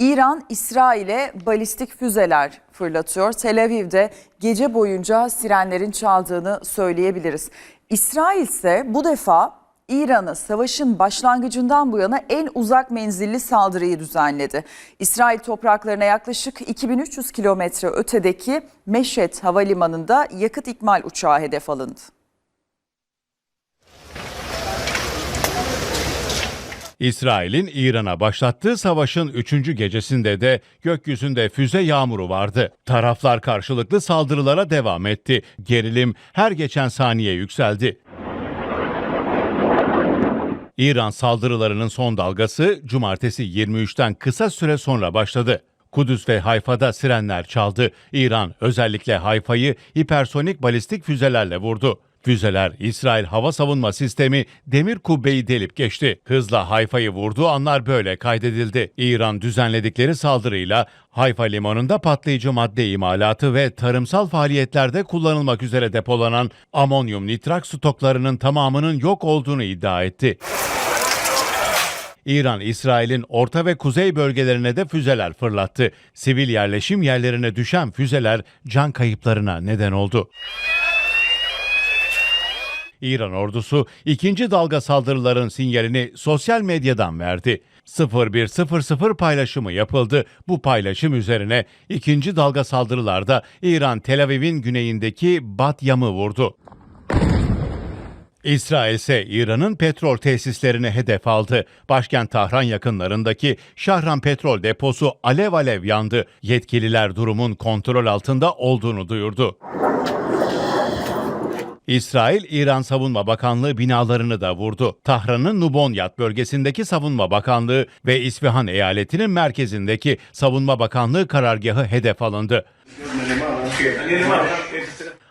İran, İsrail'e balistik füzeler fırlatıyor. Tel Aviv'de gece boyunca sirenlerin çaldığını söyleyebiliriz. İsrail ise bu defa İran'ı savaşın başlangıcından bu yana en uzak menzilli saldırıyı düzenledi. İsrail topraklarına yaklaşık 2300 kilometre ötedeki Meşet Havalimanı'nda yakıt ikmal uçağı hedef alındı. İsrail'in İran'a başlattığı savaşın 3. gecesinde de gökyüzünde füze yağmuru vardı. Taraflar karşılıklı saldırılara devam etti. Gerilim her geçen saniye yükseldi. İran saldırılarının son dalgası cumartesi 23'ten kısa süre sonra başladı. Kudüs ve Hayfa'da sirenler çaldı. İran özellikle Hayfa'yı hipersonik balistik füzelerle vurdu. Füzeler İsrail hava savunma sistemi demir kubbeyi delip geçti. Hızla Hayfa'yı vurduğu anlar böyle kaydedildi. İran düzenledikleri saldırıyla Hayfa limanında patlayıcı madde imalatı ve tarımsal faaliyetlerde kullanılmak üzere depolanan amonyum nitrak stoklarının tamamının yok olduğunu iddia etti. İran, İsrail'in orta ve kuzey bölgelerine de füzeler fırlattı. Sivil yerleşim yerlerine düşen füzeler can kayıplarına neden oldu. İran ordusu ikinci dalga saldırıların sinyalini sosyal medyadan verdi. 0100 paylaşımı yapıldı. Bu paylaşım üzerine ikinci dalga saldırılarda İran Tel Aviv'in güneyindeki Batyam'ı vurdu. İsrail ise İran'ın petrol tesislerini hedef aldı. Başkent Tahran yakınlarındaki Şahran petrol deposu alev alev yandı. Yetkililer durumun kontrol altında olduğunu duyurdu. İsrail, İran Savunma Bakanlığı binalarını da vurdu. Tahran'ın Nubonyat bölgesindeki Savunma Bakanlığı ve İsfahan eyaletinin merkezindeki Savunma Bakanlığı karargahı hedef alındı.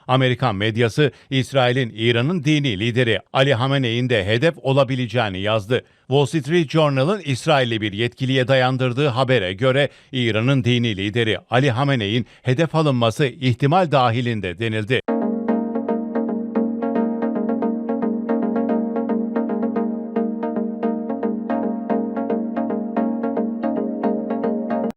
Amerikan medyası İsrail'in İran'ın dini lideri Ali Hamenei'nin de hedef olabileceğini yazdı. Wall Street Journal'ın İsrailli bir yetkiliye dayandırdığı habere göre İran'ın dini lideri Ali Hamenei'nin hedef alınması ihtimal dahilinde denildi.